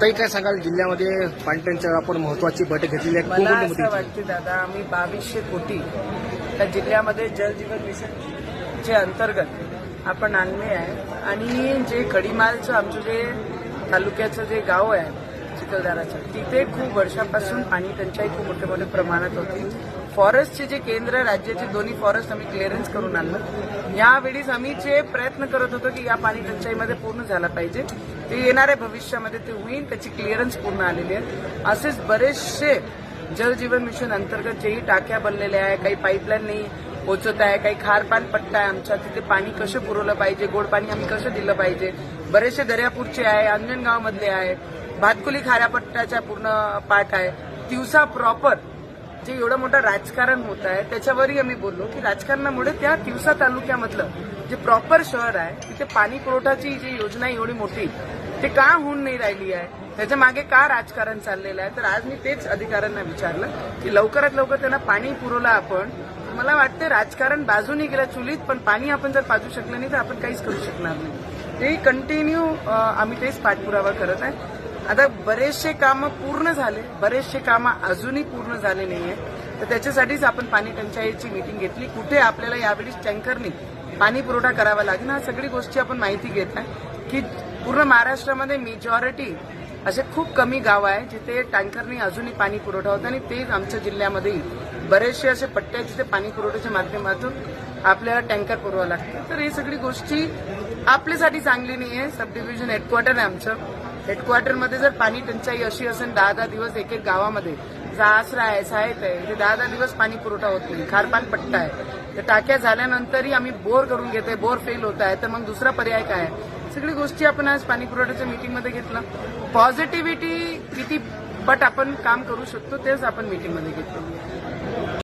ताई काय सांगाल? जिल्ह्यामध्ये पाणीटंचाई आपण महत्वाची बैठक घेतलेली आहे. मला असं वाटते दादा आम्ही बावीसशे कोटी त्या जिल्ह्यामध्ये जल जीवन मिशनचे अंतर्गत आपण आणले आहे. आणि जे कडिमालचं आमचं जे तालुक्याचं जे गाव आहे चिखलदराचं तिथे खूप वर्षापासून पाणी टंचाई खूप मोठ्या मोठ्या प्रमाणात होती. फॉरेस्टचे जे केंद्र राज्याचे दोन्ही फॉरेस्ट आम्ही क्लिअरन्स करून आणलं. यावेळीच आम्ही जे प्रयत्न करत होतो की या पाणी टंचाईमध्ये पूर्ण झाला पाहिजे. ते येणाऱ्या भविष्यामध्ये ते होईल त्याची क्लिअरन्स पूर्ण आलेली आहे. असेच बरेचसे जल जीवन मिशन अंतर्गत जेही टाक्या बनलेल्या आहे काही पाईपलाईन नाही पोचत आहे काही खारपान पट्टा आहे आमच्या तिथे पाणी कसं पुरवलं पाहिजे गोड पाणी आम्ही कसं दिलं पाहिजे? बरेचसे दर्यापूरचे आहे अंजनगावमधले आहे भातकुली खाऱ्यापट्ट्याचा पूर्ण पाठ आहे. दिवसा प्रॉपर जे एवढं मोठं राजकारण होत आहे त्याच्यावरही आम्ही बोललो की राजकारणामुळे त्या तिवसा तालुक्यामधलं जे प्रॉपर शहर आहे तिथे पाणी पुरवठाची जी योजना एवढी मोठी ते का होऊन नाही राहिली आहे? त्याच्यामागे का राजकारण चाललेलं आहे? तर आज मी तेच अधिकाऱ्यांना विचारलं की लवकरात लवकर त्यांना पाणी पुरवलं आपण मला वाटतं राजकारण बाजूने गेलं चुलीत पण पाणी आपण जर पाजू शकलं नाही तर आपण काहीच करू शकणार नाही. ते कंटिन्यू आम्ही तेच पाठपुरावा करत आहे. आता बरेचसे कामं पूर्ण झाले बरेचसे कामं अजूनही पूर्ण झाले नाहीये तर त्याच्यासाठीच आपण पाणी टंचाईची मीटिंग घेतली. कुठे आपल्याला यावेळी टँकरनी पाणी पुरवठा करावा लागेल हा सगळी गोष्टी आपण माहिती घेत आहे की पूर्ण महाराष्ट्रामध्ये मेजॉरिटी असे खूप कमी गाव आहे जिथे टँकरनी अजूनही पाणी पुरवठा होता आणि तेच आमच्या जिल्ह्यामध्येही बरेचसे असे पट्टे आहेत जिथे पाणी पुरवठ्याच्या माध्यमातून आपल्याला टँकर पुरवावं लागतं. तर हे सगळी गोष्टी आपल्यासाठी चांगली नाही आहे सब डिव्हिजन हेडक्वार्टर आहे आमचं. हेडक्वार्टरमध्ये जर पाणी टंचाई अशी असेल दहा दहा दिवस एक एक गावामध्ये आसरा आहे साहेब आहे म्हणजे इथे दहा दहा दिवस पाणी पुरवठा होत नाही खारपान पट्टा आहे. तर टाक्या झाल्यानंतरही आम्ही बोर करून घेतोय बोर फेल होत आहे. तर मग दुसरा पर्याय काय आहे? सगळी गोष्टी आपण आज पाणी पुरवठ्याच्या मीटिंगमध्ये घेतलं. पॉझिटिव्हिटी किती पट आपण काम करू शकतो तेच आपण मीटिंगमध्ये घेतलं.